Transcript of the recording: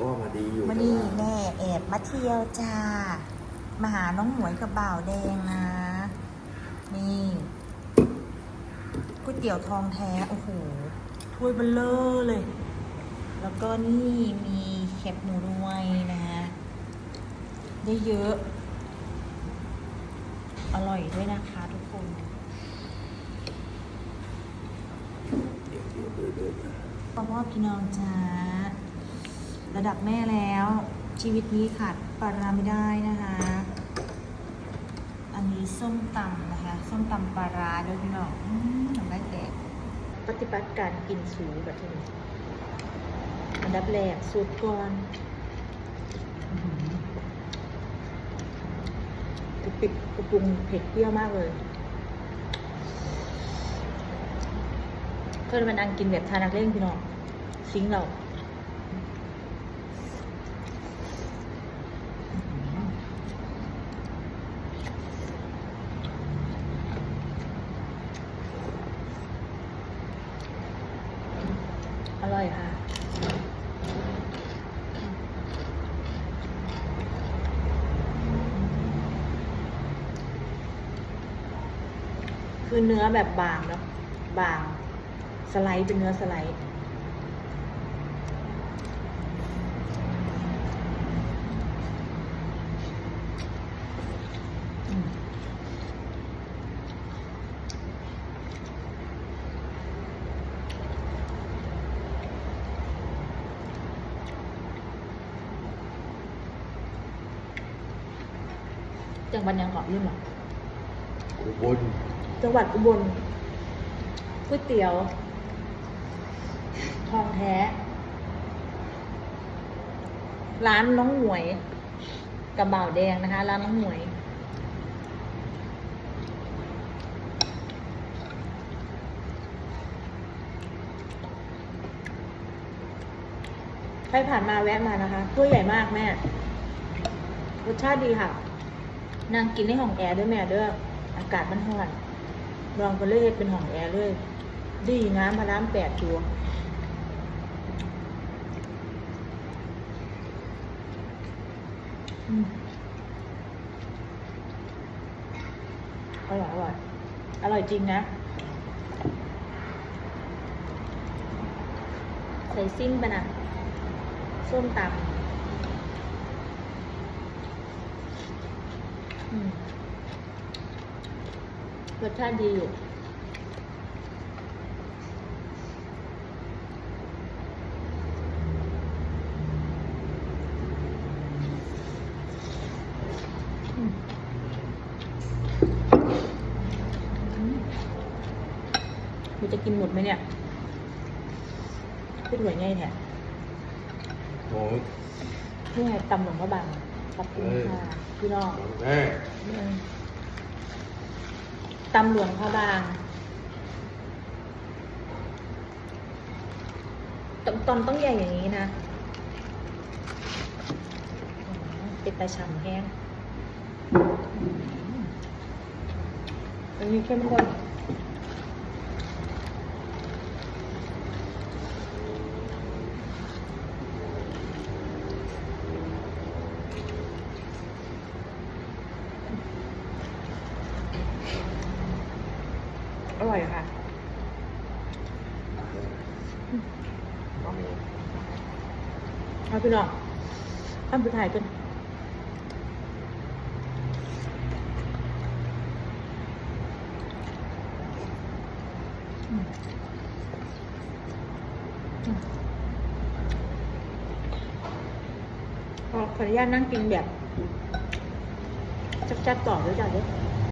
ก็มาดีอยู่มาแต่นี่ว่าแม่แอบมาเที่ยวจ้า มาหาน้องหมวยกับบ่าวแดงนะ นี่ก๋วยเตี๋ยวทองแท้ โอ้โห ถ้วยเบลเลอร์เลย แล้วก็นี่มีแคบหมูด้วยนะฮะได้เยอะ อร่อยด้วยนะคะทุกคนเดี๋ยวเดี๋ยวเดี๋ยวเดี๋ยวนะพ่อพ่อพี่น้องจ้า ระดับแม่แล้ว ชีวิตนี้ขาดปลาร้าไม่ได้นะคะ อันนี้ส้มตำนะคะ ส้มตำปลาร้าด้วยพี่น้องอืมทำได้แต่ปฏิบัติการกินสูงแบบนี้อันดับแรกสูตรก่อนอื้อหือกระปิดกระปรุงเผ็ดเปรี้ยวมากเลยก็จะมานั่งกินแบบทานักเล่นพี่น้องซิงเรา คือเนื้อแบบบางเนาะบาง สไลด์เป็นเนื้อสไลด์อืมจังหวัดยังเกาะลืมเหรออุบล จังหวัดอุบลก๋วยเตี๋ยว ทองแท้ ร้านน้องหมวยกับบ่าวแดงนะคะ ร้านน้องหมวย ใครผ่านมาแวะมานะคะถ้วใหญ่มากแม่ รสชาติดีค่ะ นางกินในห้องแอร์ด้วยแม่ด้วยอากาศมันร้อน ลองก็เลยเป็นห้องแอร์เลย ดีน้ำมาน้ำแปดตัวอืมอร่อยอร่อย อร่อยจริงนะ ใส่ซิ่งไปนะส้มตำอืม รสชาติดีอยู่อืมอืมหนูจะกินหมดไหมเนี่ยพี่ถวยไงเนี่ยโอ้ยนี่ไงตำหลวงพระบางขอบคุณเอ้ยค่ะพี่น้อง แม่ อืม ตำหลวงพระบางตอนตอนต้องใหญ่อย่างนี้นะเป็นตาฉ่ำแห้งอันนี้เข้มข้น อร่อยค่ะเอาพี่น้องทำไปถ่ายกันอืมอืมขอขออนุญาตนั่งกินแบบจัดๆต่อด้วยจ้ะเด้อ